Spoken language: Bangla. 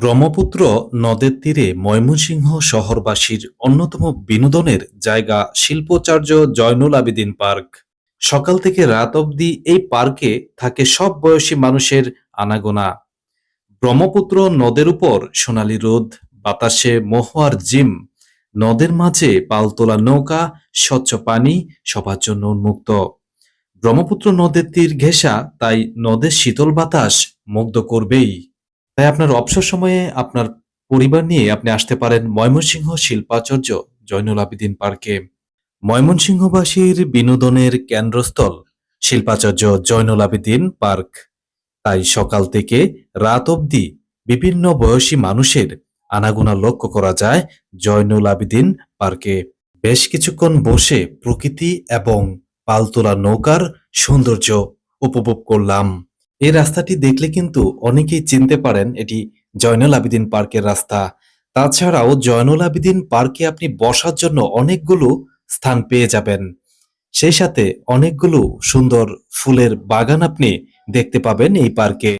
ব্রহ্মপুত্র নদের তীরে ময়মনসিংহ শহরবাসীর অন্যতম বিনোদনের জায়গা শিল্পাচার্য জয়নুল আবেদিন পার্ক। সকাল থেকে রাত অবধি এই পার্কে থাকে সব বয়সী মানুষের আনাগোনা। ব্রহ্মপুত্র নদের উপর সোনালী রোদ, বাতাসে মহুয়ার জিম, নদের মাঝে পালতোলা নৌকা, স্বচ্ছ পানি, সবার জন্য উন্মুক্ত। ব্রহ্মপুত্র নদের তীর ঘেঁষা, তাই নদের শীতল বাতাস মুগ্ধ করবেই। তাই আপনার অবসর সময়ে আপনার পরিবার নিয়ে আপনি আসতে পারেন ময়মনসিংহ শিল্পাচার্য জয়নুল আবেদিন পার্কে। ময়মনসিংহবাসীর বিনোদনের কেন্দ্রস্থল শিল্পাচার্য জয়নুল আবিদিন পার্ক। তাই সকাল থেকে রাত অবধি বিভিন্ন বয়সী মানুষের আনাগোনা লক্ষ্য করা যায় জয়নুল আবিদিন পার্কে। বেশ কিছুক্ষণ বসে প্রকৃতি এবং পালতোলা নৌকার সৌন্দর্য উপভোগ করলাম। এই রাস্তাটি দেখলে কিন্তু অনেকেই চিনতে পারেন, এটি জয়নুল আবিদিন পার্কের রাস্তা। তাছাড়াও জয়নুল আবিদিন পার্কে আপনি বসার জন্য অনেকগুলো স্থান পেয়ে যাবেন। সেই সাথে অনেকগুলো সুন্দর ফুলের বাগান আপনি দেখতে পাবেন এই পার্কে।